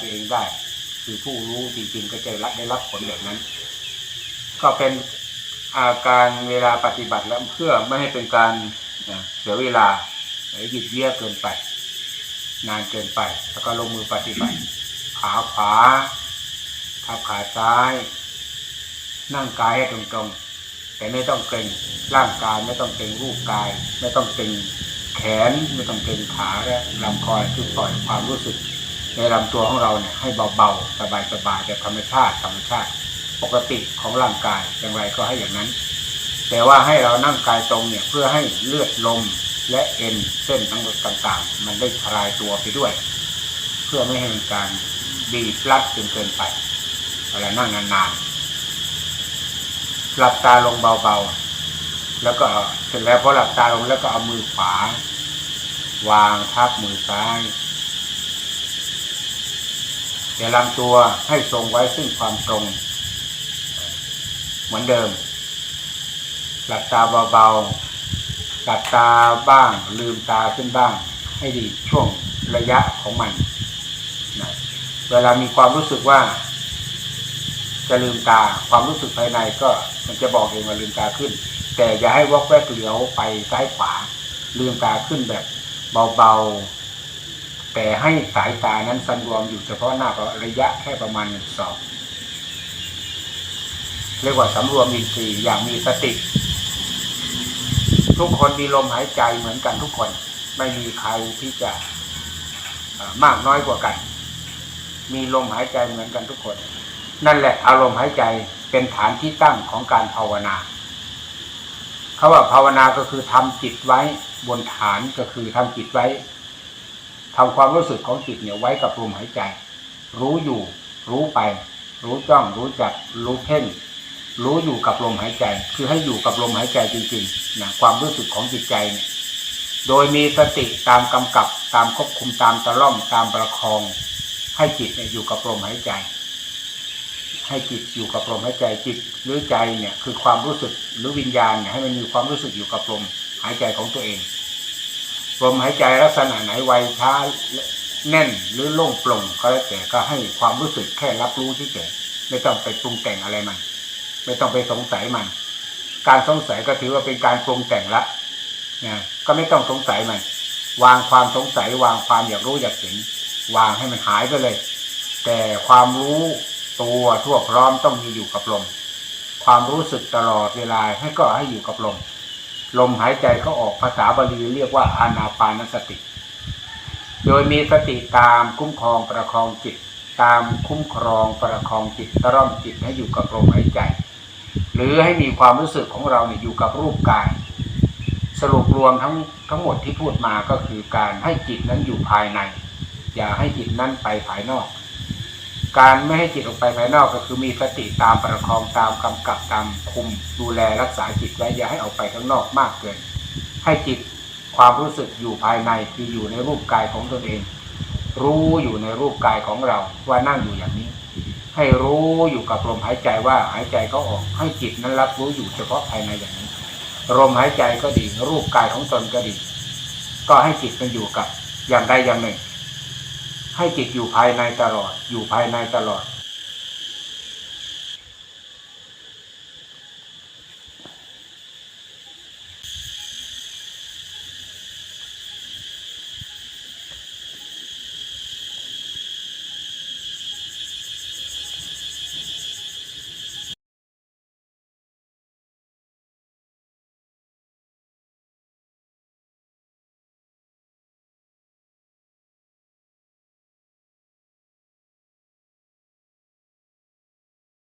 ตัวเองได้ คือผู้รู้จริงๆก็จะรับได้รับผลแบบนั้น ก็เป็นอาการเวลาปฏิบัติแล้วเพื่อไม่ให้เป็นการเสียเวลาหรือหยิบเยี่ยเกินไป นานเกินไป แล้วก็ลงมือปฏิบัติ ขาขวาทับขาซ้าย นั่งกายให้ตรงๆ แต่ไม่ต้องเกรงร่างกายไม่ต้องเกรงรูปกาย ไม่ต้องเกรงแขนไม่ต้องเกรงขาและลำคอคือปล่อยความรู้สึก ในลำตัวของเราเนี่ยให้เบาๆ สบายๆแบบธรรมชาติธรรมชาติปกติของร่างกายอย่างไรก็ให้อย่างนั้น แต่ว่าให้เรานั่งกายตรงเนี่ยเพื่อให้เลือดลมและเอ็นเส้นทั้งหมดต่างๆ มันได้คลายตัวไปด้วย เพื่อไม่ให้มีการบีบรัดจนเกินไปเวลานั่งนานๆหลับตาลงเบาๆ แล้วก็เสร็จแล้วพอหลับตาลงแล้วก็เอามือขวา วางทับมือซ้าย อย่ลำตัวให้ทรงไว้ซึ่งความตรง เหมือนเดิม หลับตาเบาๆ หลับตาบ้าง ลืมตาขึ้นบ้าง ให้ดีช่วงระยะของมันนะเวลามีความรู้สึกว่า จะลืมตาความรู้สึกภายในก็มันจะบอกเองว่าลืมตาขึ้น แต่อย่าให้วอกแวกเหลียวไปซ้ายขวา ลืมตาขึ้นแบบเบาๆ แต่ให้สายตานั้นสันรวมอยู่เฉพาะหน้าระยะแค่ประมาณหนึ่งศอกเรียกว่าสำรวมอินทรีย์อย่างมีสติ ทุกคนมีลมหายใจเหมือนกันทุกคน ไม่มีใครที่จะมากน้อยกว่ากัน มีลมหายใจเหมือนกันทุกคน นั่นแหละอารมณ์หายใจเป็นฐานที่ตั้งของการภาวนาเขาว่าภาวนาก็คือทำจิตไว้บนฐานก็คือทำจิตไว้ ทำความรู้สึกของจิตเนี่ยไว้กับลมหายใจ รู้อยู่ รู้ไป รู้จ้อง รู้จัก รู้เพ่ง รู้อยู่กับลมหายใจ คือให้อยู่กับลมหายใจจริงๆนะความรู้สึกของจิตใจเนี่ยโดยมีสติตามกำกับตามควบคุมตามตะล่อมตามประคอง ให้จิตเนี่ยอยู่กับลมหายใจ ให้จิตอยู่กับลมหายใจจิตหรือใจเนี่ยคือความรู้สึกหรือวิญญาณเนี่ยให้มันมีความรู้สึกอยู่กับลมหายใจของตัวเอง ลมหายใจลักษณะไหนไวช้าแน่นหรือโล่งโปร่งก็แล้วแต่ก็ให้ความรู้สึกแค่รับรู้เฉยๆไม่ต้องไปปรุงแต่งอะไรมัน ไม่ต้องไปสงสัยมัน การสงสัยก็ถือว่าเป็นการปรุงแต่งละนะก็ไม่ต้องสงสัยมัน วางความสงสัยวางความอยากรู้อยากเห็น วางให้มันหายไปเลย แต่ความรู้ตัวทั่วพร้อมต้องมีอยู่กับลมความรู้สึกตลอดเวลาให้ก็ให้อยู่กับลม ลมหายใจเขาออกภาษาบาลีเรียกว่าอานาปานสติ โดยมีสติตามคุ้มครองประคองจิต ตามคุ้มครองประคองจิตตร่อมจิตให้อยู่กับลมหายใจ หรือให้มีความรู้สึกของเราเนี่ยอยู่กับรูปกาย สรุปรวมทั้งทั้งหมดที่พูดมาก็คือการให้จิตนั้นอยู่ภายใน อย่าให้จิตนั้นไปภายนอก การไม่ให้จิตออกไปภายนอกก็คือมีสติตามประคองตามกำกับตามคุมดูแลรักษาจิตไว้อย่าให้ออกไปข้างนอกมากเกิน ให้จิตความรู้สึกอยู่ภายในคืออยู่ในรูปกายของตนเอง รู้อยู่ในรูปกายของเราว่านั่งอยู่อย่างนี้ ให้รู้อยู่กับลมหายใจว่าหายใจเขาออก ให้จิตนั้นรับรู้อยู่เฉพาะภายในอย่างนี้ลมหายใจก็ดี รูปกายของตนก็ดี ก็ให้จิตมันอยู่กับอย่างใดอย่างหนึ่ง ให้จิตอยู่ภายในตลอด อยู่ภายในตลอด